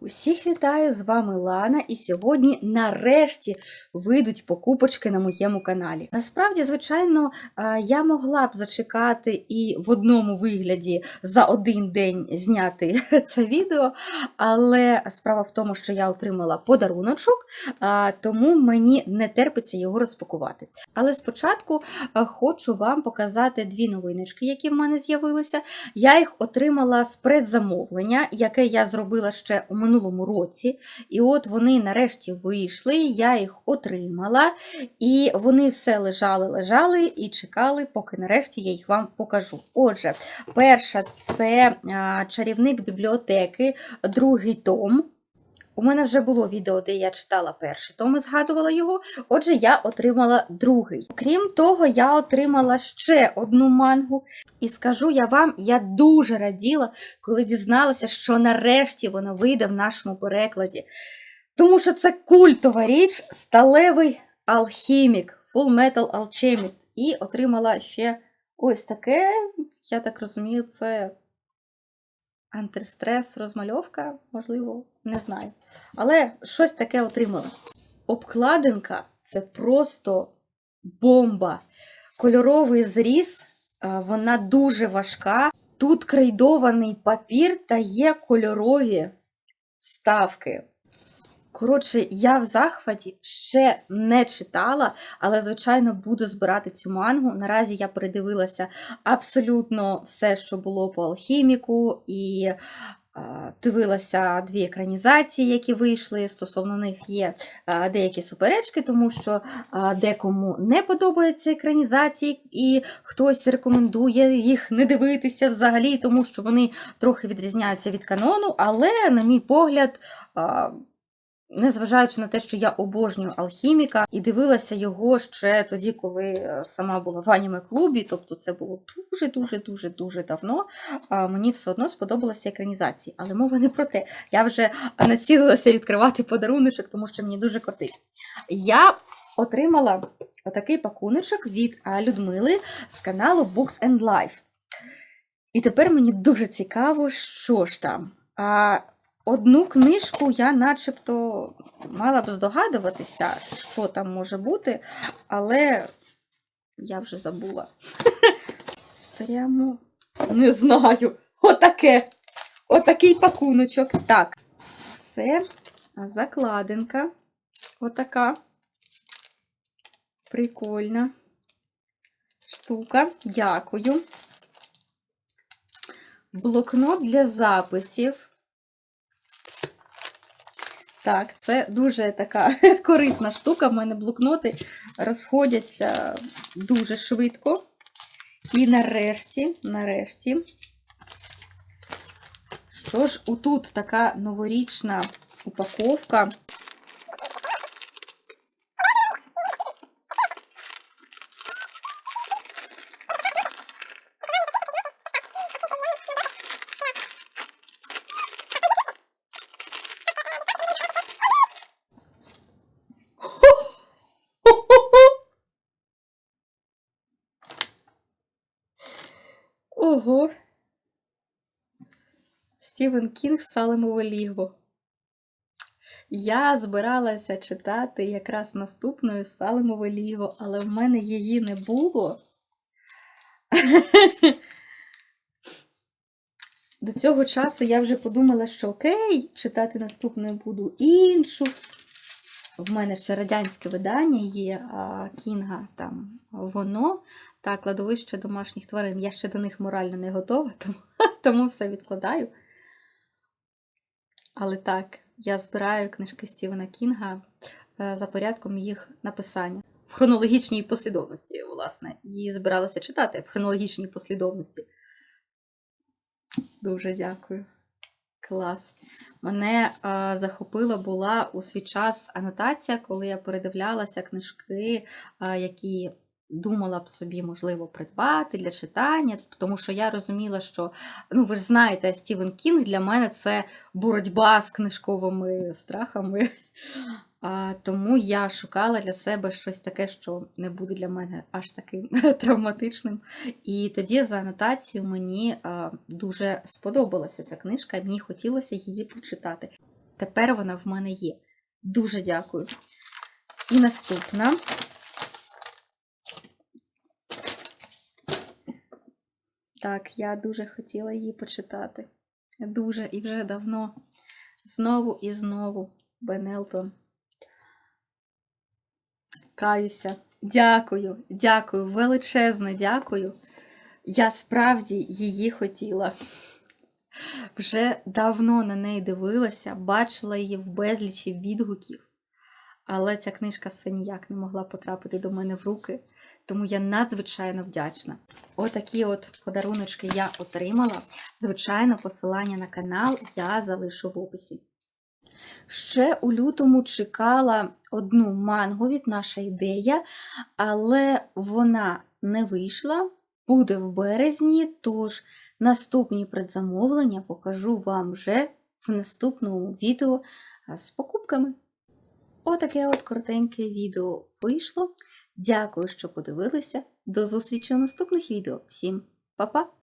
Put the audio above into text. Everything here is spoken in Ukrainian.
Усіх вітаю! З вами Лана, і сьогодні нарешті вийдуть покупочки на моєму каналі. Насправді, звичайно, е, я могла б зачекати і в одному вигляді за один день зняти це відео, але справа в тому, що я отримала подаруночок, е, тому мені не терпиться його розпакувати. Але спочатку е, хочу вам показати дві новиночки, які в мене з'явилися. Я їх отримала з предзамовлення, яке я зробила ще у минулому році. І от вони нарешті вийшли, я їх отримала, і вони все лежали, лежали і чекали, поки нарешті я їх вам покажу. Отже, перша це чарівник бібліотеки, другий том. У мене вже було відео, де я читала перший том і згадувала його. Отже, я отримала другий. Крім того, я отримала ще одну мангу. І скажу я вам, я дуже раділа, коли дізналася, що нарешті вона вийде в нашому перекладі. Тому що це культова річ, сталевий алхімік, Full Metal Alchemist. І отримала ще ось таке, я так розумію, це антистрес, розмальовка, можливо, не знаю. Але щось таке отримала. Обкладинка це просто бомба. Кольоровий зріз, вона дуже важка. Тут крейдований папір та є кольорові вставки. Коротше, я в захваті ще не читала, але, звичайно, буду збирати цю мангу. Наразі я передивилася абсолютно все, що було по алхіміку, і дивилася дві екранізації, які вийшли. Стосовно них є деякі суперечки, тому що декому не подобаються екранізації, і хтось рекомендує їх не дивитися взагалі, тому що вони трохи відрізняються від канону, але, на мій погляд, Незважаючи на те, що я обожнюю алхіміка і дивилася його ще тоді, коли е, сама була в аніме клубі, тобто це було дуже дуже дуже давно. Мені все одно сподобалася екранізація. Але мова не про те. Я вже націлилася відкривати подаруночок, тому що мені дуже кортить. Я отримала отакий пакуночок від Людмили з каналу Books and Life. І тепер мені дуже цікаво, що ж там. Одну книжку я начебто мала б здогадуватися, що там може бути, але я вже забула. Прямо не знаю. Отаке. Отакий пакуночок. Так, це закладинка. Отака. Прикольна штука. Дякую. Блокнот для записів. Так, це дуже така корисна штука. В мене блокноти розходяться дуже швидко. І нарешті, нарешті, що ж, отут така новорічна упаковка. Ого. Стівен Кінг Салемове лігво. Я збиралася читати якраз наступною Салемове лігво, але в мене її не було. До цього часу я вже подумала, що окей, читати наступною буду іншу. В мене ще радянське видання є а, Кінга, там воно та кладовище домашніх тварин. Я ще до них морально не готова, тому, тому все відкладаю. Але так, я збираю книжки Стівена Кінга е, за порядком їх написання. В хронологічній послідовності, власне, і збиралася читати в хронологічній послідовності. Дуже дякую. Клас. Мене а, захопила була у свій час анотація, коли я передивлялася книжки, а, які думала б собі, можливо, придбати для читання, тому що я розуміла, що, ну, ви ж знаєте, Стівен Кінг для мене це боротьба з книжковими страхами. А, Тому я шукала для себе щось таке, що не буде для мене аж таким травматичним. І тоді за анотацію мені а, дуже сподобалася ця книжка, і мені хотілося її прочитати. тепер вона в мене є. Дуже дякую. І наступна. Так, я дуже хотіла її почитати. Дуже і вже давно. Знову і знову. Бен Елтон. Каюся. Дякую, дякую, величезне дякую. Я справді її хотіла. Вже давно на неї дивилася, бачила її в безлічі відгуків, але ця книжка все ніяк не могла потрапити до мене в руки, тому я надзвичайно вдячна. Отакі от подаруночки я отримала. Звичайно, посилання на канал я залишу в описі. Ще у лютому чекала одну мангу від наша ідея, але вона не вийшла, буде в березні, тож наступні предзамовлення покажу вам вже в наступному відео з покупками. Отаке от коротеньке відео вийшло. Дякую, що подивилися. До зустрічі у наступних відео. Всім па-па!